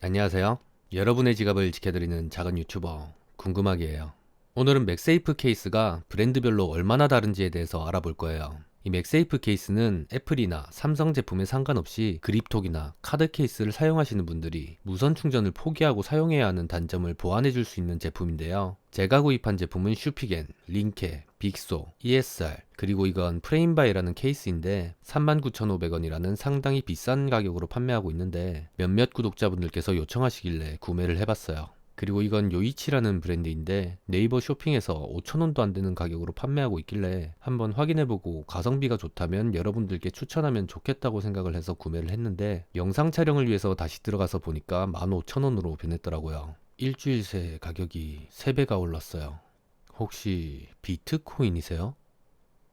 안녕하세요. 여러분의 지갑을 지켜드리는 작은 유튜버 궁금하기예요. 오늘은 맥세이프 케이스가 브랜드별로 얼마나 다른지에 대해서 알아볼 거예요. 이 맥세이프 케이스는 애플이나 삼성 제품에 상관없이 그립톡이나 카드 케이스를 사용하시는 분들이 무선 충전을 포기하고 사용해야 하는 단점을 보완해 줄 수 있는 제품인데요. 제가 구입한 제품은 슈피겐, 링케, 빅소, ESR, 그리고 이건 프레임바이라는 케이스인데 39,500원이라는 상당히 비싼 가격으로 판매하고 있는데 몇몇 구독자분들께서 요청하시길래 구매를 해봤어요. 그리고 이건 요이치라는 브랜드인데 네이버 쇼핑에서 5천원도 안 되는 가격으로 판매하고 있길래 한번 확인해보고 가성비가 좋다면 여러분들께 추천하면 좋겠다고 생각을 해서 구매를 했는데 영상 촬영을 위해서 다시 들어가서 보니까 15,000원으로 변했더라고요. 일주일 새 가격이 3배가 올랐어요. 혹시 비트코인이세요?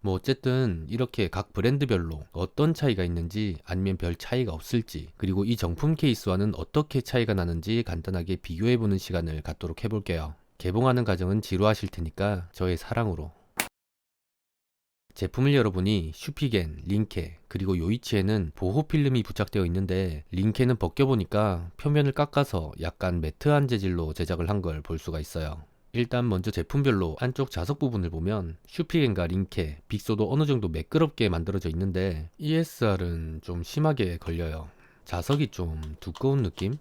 뭐 어쨌든 이렇게 각 브랜드별로 어떤 차이가 있는지 아니면 별 차이가 없을지 그리고 이 정품 케이스와는 어떻게 차이가 나는지 간단하게 비교해보는 시간을 갖도록 해볼게요. 개봉하는 과정은 지루하실 테니까 저의 사랑으로 제품을 열어보니 슈피겐, 링케, 그리고 요이치에는 보호 필름이 부착되어 있는데 링케는 벗겨보니까 표면을 깎아서 약간 매트한 재질로 제작을 한 걸 볼 수가 있어요. 일단 먼저 제품별로 안쪽 자석 부분을 보면 슈피겐과 링케, 빅소도 어느 정도 매끄럽게 만들어져 있는데 ESR은 좀 심하게 걸려요. 자석이 좀 두꺼운 느낌?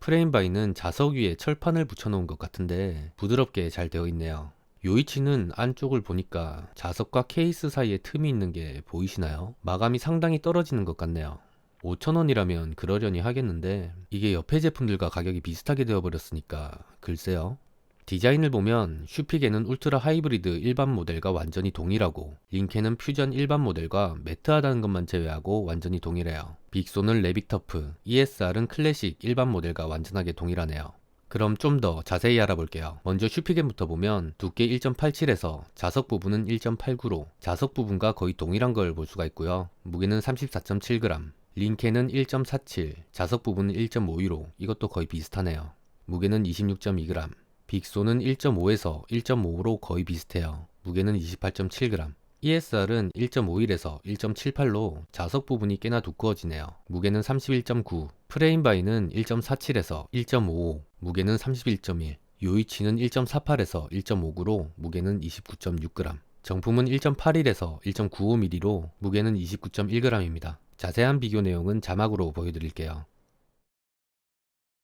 프레임바이는 자석 위에 철판을 붙여놓은 것 같은데 부드럽게 잘 되어 있네요. 요이치는 안쪽을 보니까 자석과 케이스 사이에 틈이 있는 게 보이시나요? 마감이 상당히 떨어지는 것 같네요. 5천원이라면 그러려니 하겠는데 이게 옆에 제품들과 가격이 비슷하게 되어버렸으니까 글쎄요. 디자인을 보면 슈피게는 울트라 하이브리드 일반 모델과 완전히 동일하고 링케는 퓨전 일반 모델과 매트하다는 것만 제외하고 완전히 동일해요. 빅소는 레비터프, ESR은 클래식 일반 모델과 완전하게 동일하네요. 그럼 좀 더 자세히 알아볼게요. 먼저 슈피겐부터 보면 두께 1.87에서 자석 부분은 1.89로 자석 부분과 거의 동일한 걸 볼 수가 있고요. 무게는 34.7g, 링케는 1.47, 자석 부분은 1.52로 이것도 거의 비슷하네요. 무게는 26.2g, 빅소는 1.5에서 1.5로 거의 비슷해요. 무게는 28.7g. ESR은 1.51에서 1.78로 자석 부분이 꽤나 두꺼워지네요. 무게는 31.9, 프레임 바이는 1.47에서 1.55, 무게는 31.1, 요이치는 1.48에서 1.59로 무게는 29.6g. 정품은 1.81에서 1.95mm로 무게는 29.1g입니다. 자세한 비교 내용은 자막으로 보여드릴게요.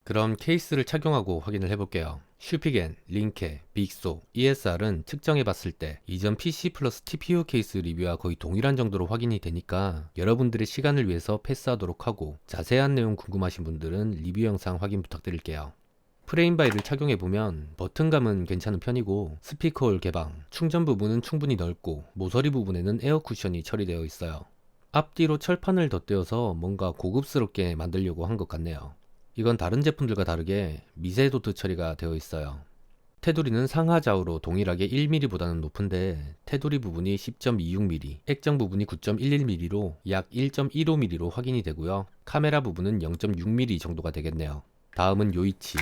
그럼 케이스를 착용하고 확인을 해볼게요. 슈피겐, 링케, 빅소, ESR은 측정해봤을 때 이전 PC 플러스 TPU 케이스 리뷰와 거의 동일한 정도로 확인이 되니까 여러분들의 시간을 위해서 패스하도록 하고 자세한 내용 궁금하신 분들은 리뷰 영상 확인 부탁드릴게요. 프레임바이를 착용해보면 버튼감은 괜찮은 편이고 스피커홀 개방, 충전 부분은 충분히 넓고 모서리 부분에는 에어 쿠션이 처리되어 있어요. 앞뒤로 철판을 덧대어서 뭔가 고급스럽게 만들려고 한 것 같네요. 이건 다른 제품들과 다르게 미세 도트 처리가 되어 있어요. 테두리는 상하 좌우로 동일하게 1mm보다는 높은데 테두리 부분이 10.26mm, 액정 부분이 9.11mm로 약 1.15mm로 확인이 되고요. 카메라 부분은 0.6mm 정도가 되겠네요. 다음은 요이치.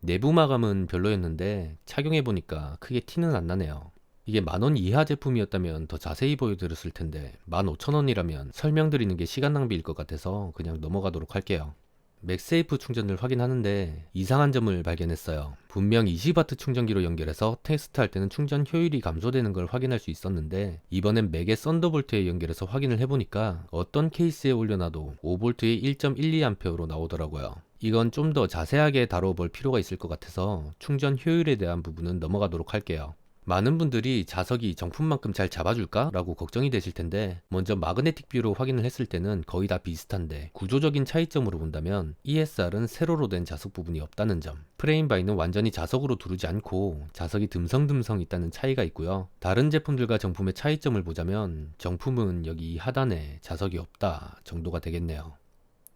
내부 마감은 별로였는데 착용해보니까 크게 티는 안 나네요. 이게 만 원 이하 제품이었다면 더 자세히 보여드렸을 텐데 15,000원이라면 설명드리는 게 시간 낭비일 것 같아서 그냥 넘어가도록 할게요. 맥세이프 충전을 확인하는데 이상한 점을 발견했어요. 분명 20W 충전기로 연결해서 테스트할 때는 충전 효율이 감소되는 걸 확인할 수 있었는데 이번엔 맥의 썬더볼트에 연결해서 확인을 해보니까 어떤 케이스에 올려놔도 5V에 1.12A로 나오더라고요. 이건 좀 더 자세하게 다뤄볼 필요가 있을 것 같아서 충전 효율에 대한 부분은 넘어가도록 할게요. 많은 분들이 자석이 정품만큼 잘 잡아줄까? 라고 걱정이 되실 텐데 먼저 마그네틱 뷰로 확인을 했을 때는 거의 다 비슷한데 구조적인 차이점으로 본다면 ESR은 세로로 된 자석 부분이 없다는 점 프레임 바이는 완전히 자석으로 두르지 않고 자석이 듬성듬성 있다는 차이가 있고요 다른 제품들과 정품의 차이점을 보자면 정품은 여기 하단에 자석이 없다 정도가 되겠네요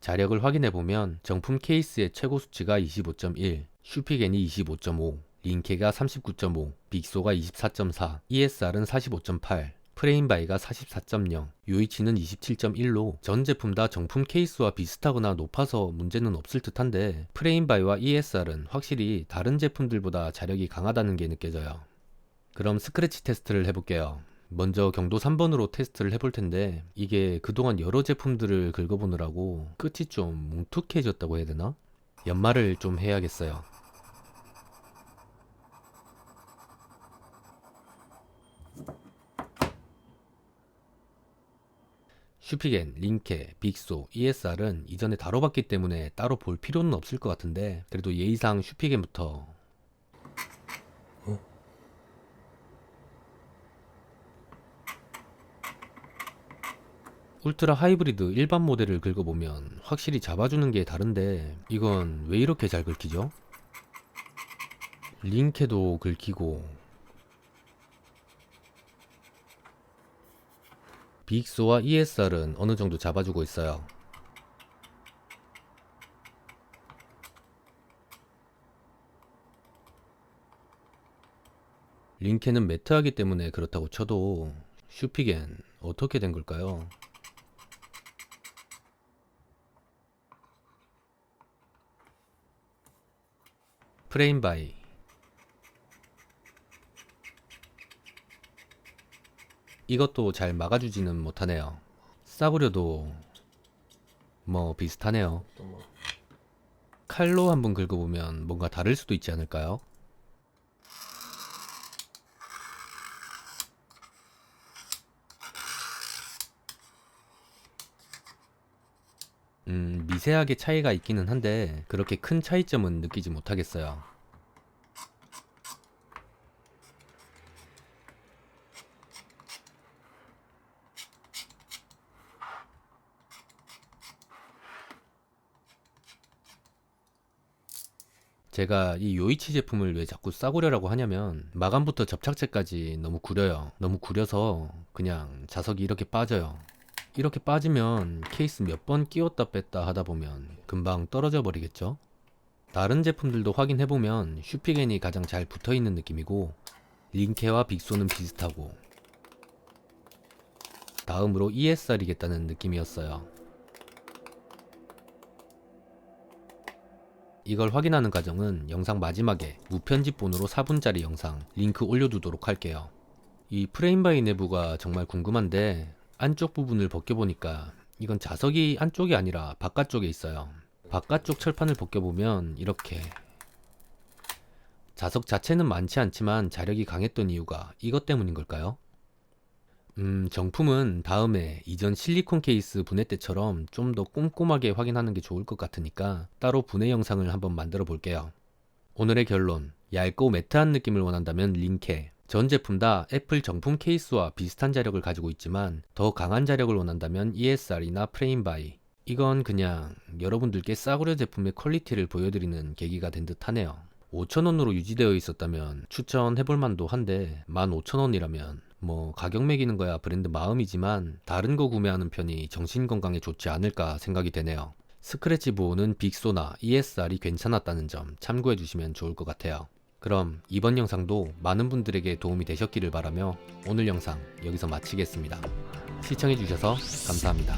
자력을 확인해 보면 정품 케이스의 최고 수치가 25.1 슈피겐이 25.5 링케가 39.5, 빅소가 24.4, ESR은 45.8, 프레임바이가 44.0, 요이치는 27.1로 전 제품 다 정품 케이스와 비슷하거나 높아서 문제는 없을 듯한데 프레임바이와 ESR은 확실히 다른 제품들보다 자력이 강하다는 게 느껴져요. 그럼 스크래치 테스트를 해볼게요. 먼저 경도 3번으로 테스트를 해볼 텐데 이게 그동안 여러 제품들을 긁어보느라고 끝이 좀 뭉툭해졌다고 해야 되나? 연말을 좀 해야겠어요. 슈피겐, 링케, 빅소, ESR은 이전에 다뤄봤기 때문에 따로 볼 필요는 없을 것 같은데 그래도 예의상 슈피겐부터 울트라 하이브리드 일반 모델을 긁어보면 확실히 잡아주는 게 다른데 이건 왜 이렇게 잘 긁히죠? 링케도 긁히고 빅소와 ESR은 어느 정도 잡아주고 있어요. 링케는 매트하기 때문에 그렇다고 쳐도 슈피겐 어떻게 된 걸까요? 프레임 바이 이것도 잘 막아주지는 못하네요. 싸구려도 뭐 비슷하네요. 칼로 한번 긁어보면 뭔가 다를 수도 있지 않을까요? 음, 미세하게 차이가 있기는 한데 그렇게 큰 차이점은 느끼지 못하겠어요. 제가 이 요이치 제품을 왜 자꾸 싸구려라고 하냐면 마감부터 접착제까지 너무 구려요. 너무 구려서 그냥 자석이 이렇게 빠져요. 이렇게 빠지면 케이스 몇 번 끼웠다 뺐다 하다 보면 금방 떨어져 버리겠죠? 다른 제품들도 확인해보면 슈피겐이 가장 잘 붙어있는 느낌이고 링케와 빅소는 비슷하고 다음으로 ESR이겠다는 느낌이었어요. 이걸 확인하는 과정은 영상 마지막에 무편집본으로 4분짜리 영상 링크 올려두도록 할게요. 이 프레임 바이 내부가 정말 궁금한데 안쪽 부분을 벗겨보니까 이건 자석이 안쪽이 아니라 바깥쪽에 있어요. 바깥쪽 철판을 벗겨보면 이렇게 자석 자체는 많지 않지만 자력이 강했던 이유가 이것 때문인 걸까요? 음, 정품은 다음에 이전 실리콘 케이스 분해 때처럼 좀 더 꼼꼼하게 확인하는 게 좋을 것 같으니까 따로 분해 영상을 한번 만들어 볼게요. 오늘의 결론. 얇고 매트한 느낌을 원한다면 링케. 전 제품 다 애플 정품 케이스와 비슷한 자력을 가지고 있지만 더 강한 자력을 원한다면 ESR이나 프레임바이. 이건 그냥 여러분들께 싸구려 제품의 퀄리티를 보여드리는 계기가 된 듯 하네요. 5,000원으로 유지되어 있었다면 추천해볼 만도 한데 15,000원이라면 뭐 가격 매기는 거야 브랜드 마음이지만 다른 거 구매하는 편이 정신 건강에 좋지 않을까 생각이 되네요. 스크래치 보호는 빅소나 ESR이 괜찮았다는 점 참고해 주시면 좋을 것 같아요. 그럼 이번 영상도 많은 분들에게 도움이 되셨기를 바라며 오늘 영상 여기서 마치겠습니다. 시청해 주셔서 감사합니다.